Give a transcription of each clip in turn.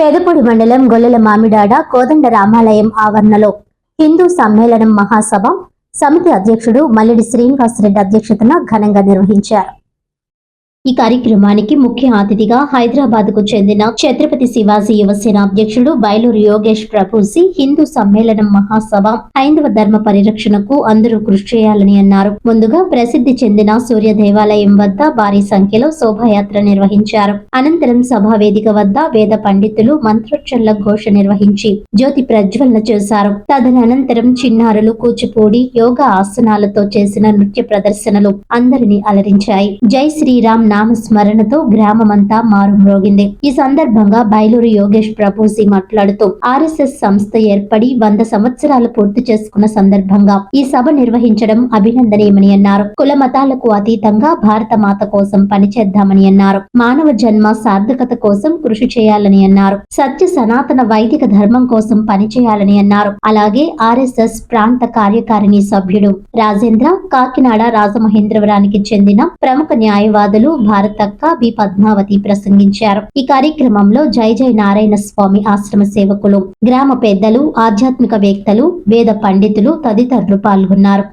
పెదపూడి మండలం గొల్లల మామిడాడ కోదండ రామాలయం ఆవరణలో హిందూ సమ్మేళనం మహాసభ సమితి అధ్యక్షుడు మల్లెడి శ్రీనివాసరెడ్డి అధ్యక్షతన ఘనంగా నిర్వహించారు. ఈ కార్యక్రమానికి ముఖ్య అతిథిగా హైదరాబాద్కు చెందిన ఛత్రపతి శివాజీ యువసేన అధ్యక్షుడు బయలూరు యోగేష్ ప్రభుసి హిందూ సమ్మేళనం మహాసభ హైందవ ధర్మ పరిరక్షణకు అందరూ కృషి చేయాలని అన్నారు. ముందుగా ప్రసిద్ధి చెందిన సూర్య దేవాలయం వద్ద భారీ సంఖ్యలో శోభాయాత్ర నిర్వహించారు. అనంతరం సభా వేదిక వద్ద వేద పండితులు మంత్రోచ్చల్ల ఘోష నిర్వహించి జ్యోతి ప్రజ్వలన చేశారు. తదనంతరం చిన్నారులు కూచిపూడి యోగా ఆసనాలతో చేసిన నృత్య ప్రదర్శనలు అందరినీ అలరించాయి. జై శ్రీరామ్ నామ స్మరణతో గ్రామమంతా మారుమ్రోగింది ఈ సందర్భంగా బయలూరు యోగేష్ ప్రభుజీ మాట్లాడుతూ ఆర్ఎస్ఎస్ సంస్థ ఏర్పడి వంద సంవత్సరాలు పూర్తి చేసుకున్న సందర్భంగా ఈ సభ నిర్వహించడం అభినందనీయమని అన్నారు. కుల మతాలకు అతీతంగా భారత మాత కోసం పనిచేద్దామని అన్నారు. మానవ జన్మ సార్థకత కోసం కృషి చేయాలని అన్నారు. సత్య సనాతన వైదిక ధర్మం కోసం పనిచేయాలని అన్నారు. అలాగే ఆర్ఎస్ఎస్ ప్రాంత కార్యకారిణి సభ్యుడు రాజేంద్ర కాకినాడ రాజమహేంద్రవరానికి చెందిన ప్రముఖ న్యాయవాదులు భారతక్క బి పద్మావతి ప్రసంగించారు. ఈ కార్యక్రమంలో జై జై నారాయణ స్వామి ఆశ్రమ సేవకులు గ్రామ పెద్దలు ఆధ్యాత్మిక వేత్తలు వేద పండితులు తదితరులు పాల్గొన్నారు.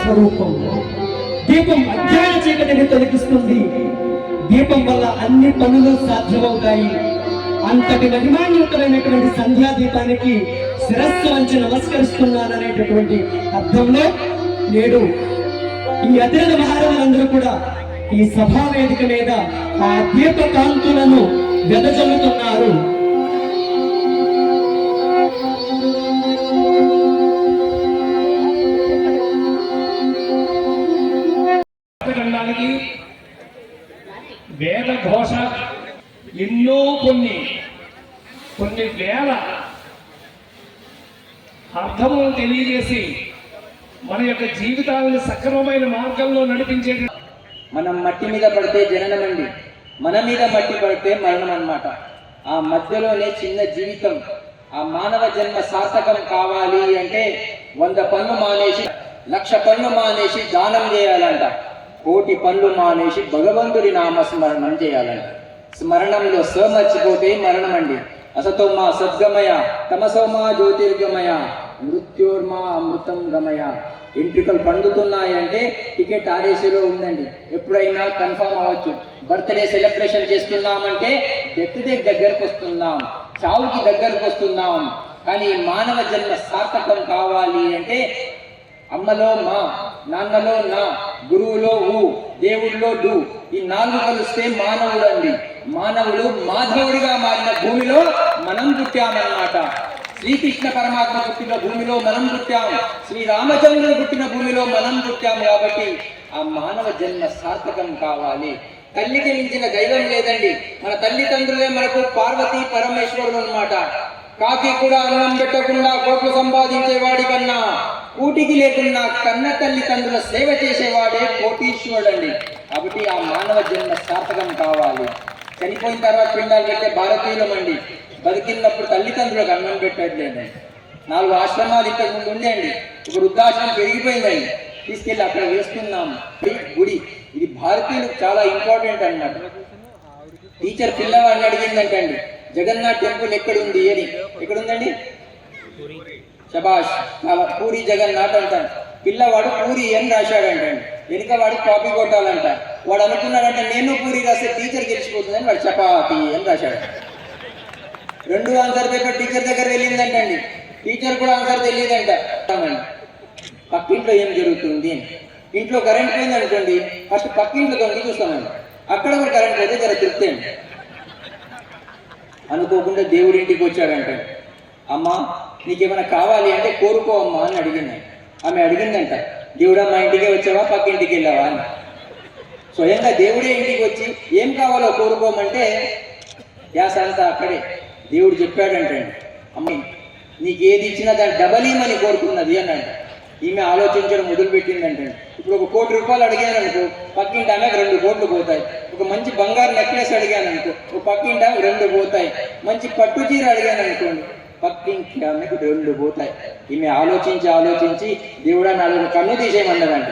స్వరూపంలో దీపం అజ్ఞాన చీకటిని తొలగిస్తుంది. దీపం వల్ల అన్ని పనులు సాధ్యమవుతాయి. అంతటి మహిమాన్వితమైనటువంటి సంధ్యా దీపానికి శిరస్సు వంచి నమస్కరిస్తున్నాననేటటువంటి అర్థంలో నేడు ఈ అతిథి మహారాజులందరూ కూడా ఈ సభా వేదిక మీద ఆ దీప కాంతులను వెదజల్లుతున్నారు. ఘోష. ఎన్నో కొన్ని కొన్ని వేల అర్థములను తెలియజేసి మన యొక్క జీవితాలను సక్రమమైన మార్గంలో నడిపించే మనం మట్టి మీద పడితే జననమండి మన మీద మట్టి పడితే మరణం అన్నమాట. ఆ మధ్యలోనే చిన్న జీవితం ఆ మానవ జన్మ సార్థకం కావాలి అంటే వంద పనులు మానేసి లక్ష పనులు మానేసి దానం చేయాలంట. కోటి పనులు మానేసి భగవంతుడి నామస్మరణం చేయాలండి స్మరణంలో స మర్చిపోతే మరణం అండి అసతో మా సద్గమయ తమసో మా జ్యోతిర్గమయ మృత్యోర్మా అమృతం గమయ. ఎంట్రికలు పండుతున్నాయంటే టికెట్ ఆర్ఏసీలో ఉందండి. ఎప్పుడైనా కన్ఫర్మ్ అవ్వచ్చు. బర్త్డే సెలబ్రేషన్ చేస్తున్నామంటే డెత్ డే దగ్గరకు వస్తున్నాం. చావుకి దగ్గరకు వస్తున్నాం. కానీ మానవ జన్మ సార్థకం కావాలి అంటే అమ్మలో మా నాన్నలో నా గురువులో ఊ దేవుడిలో డు. ఈ నాలుగు కలిస్తే మానవుడు అండి మానవుడు మాధవుడిగా మారిన భూమిలో మనం పుట్టామన్నమాట. శ్రీకృష్ణ పరమాత్మ పుట్టిన భూమిలో మనం పుట్టాము శ్రీరామచంద్రుడు పుట్టిన భూమిలో మనం పుట్టాము కాబట్టి ఆ మానవ జన్మ సార్థకం కావాలి. తల్లికి మించిన దైవం లేదండి. మన తల్లిదండ్రులే మనకు పార్వతీ పరమేశ్వరుడు అన్నమాట. కాకి కూడా అన్నం పెట్టకుండా కోట్లు సంపాదించేవాడి కన్నా కూటికి లేకుండా కన్న తల్లిదండ్రుల సేవ చేసేవాడే కోటీశ్వరుడండి. కాబట్టి ఆ మానవ జన్మ సార్థకం కావాలి. చనిపోయిన తర్వాత పిండాలు పెట్టే భారతీయులం అండి బతికినప్పుడు తల్లిదండ్రులకు అన్నం పెట్టట్లేదండి. నాలుగు ఆశ్రమాలు ఇంతకు ముందు ఉండేయండి. ఒక వృద్ధాశ్రమం పెరిగిపోయిందండి. తీసుకెళ్ళి అక్కడ వేస్తున్నాము గుడి ఇది భారతీయులకు చాలా ఇంపార్టెంట్ అన్నమాట. టీచర్ పిల్లవాడిని అడిగిందంటండి. జగన్నాథ్ టెంపుల్ ఎక్కడుంది అని. ఎక్కడుందండి? శబాష్ పూరి జగన్నాథ్ అంటాడు పిల్లవాడు పూరి అని రాశాడంటండి వెనుక వాడు కాపీ కొట్టాలంట. వాడు అనుకున్నాడంటే నేను పూరి రాస్తే టీచర్ గెలిచిపోతుందని వాడు చపాతి అని రాశాడు రెండు ఆన్సర్ పేపర్ టీచర్ దగ్గర వెళ్ళిందంటండి. టీచర్ కూడా ఆన్సర్ తెలియదంట. పక్కింట్లో ఏం జరుగుతుంది అని. ఇంట్లో కరెంట్ పోయింది అనుకోండి ఫస్ట్ పక్కింట్లో దొంగ చూస్తామండి. అక్కడ కూడా కరెంట్ పోతే జర తృప్తి అండి. అనుకోకుండా దేవుడి ఇంటికి వచ్చాడంట. అమ్మా నీకేమైనా కావాలి అంటే కోరుకో అమ్మా అని అడిగింది. ఆమె అడిగిందంట దేవుడా మా ఇంటికే వచ్చావా? పక్క ఇంటికి వెళ్ళావా? అని. స్వయంగా దేవుడే ఇంటికి వచ్చి ఏం కావాలో కోరుకోమంటే యాస అంతా అక్కడే. దేవుడు చెప్పాడంటండి అమ్మ నీకు ఏది ఇచ్చినా దాన్ని డబల్ ఇమ్మని కోరుకున్నది అన్నాడు. ఈమె ఆలోచించడం మొదలుపెట్టిందంటే. ఇప్పుడు ఒక కోటి రూపాయలు అడిగాను అనుకో పక్కింటి ఆమెకు రెండు కోట్లు పోతాయి. ఒక మంచి బంగారు నెక్లెస్ అడిగాను అనుకో ఒక పక్కింటి ఆమెకు రెండు పోతాయి. మంచి పట్టు చీర అడిగాను అనుకోండి పక్కింటి ఆమెకు రెండు పోతాయి. ఈమె ఆలోచించి ఆలోచించి దేవుడా నాలుగు కన్ను తీసేయమన్నదంట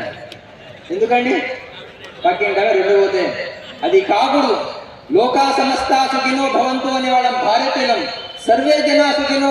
ఎందుకండి? పక్కింటి ఆమె రెండు పోతాయి అది కాకూడదు. లోకా సమస్త సుఖినో భవంతు అనే వాళ్ళం భారతీయులం. సర్వే జనా సుఖినో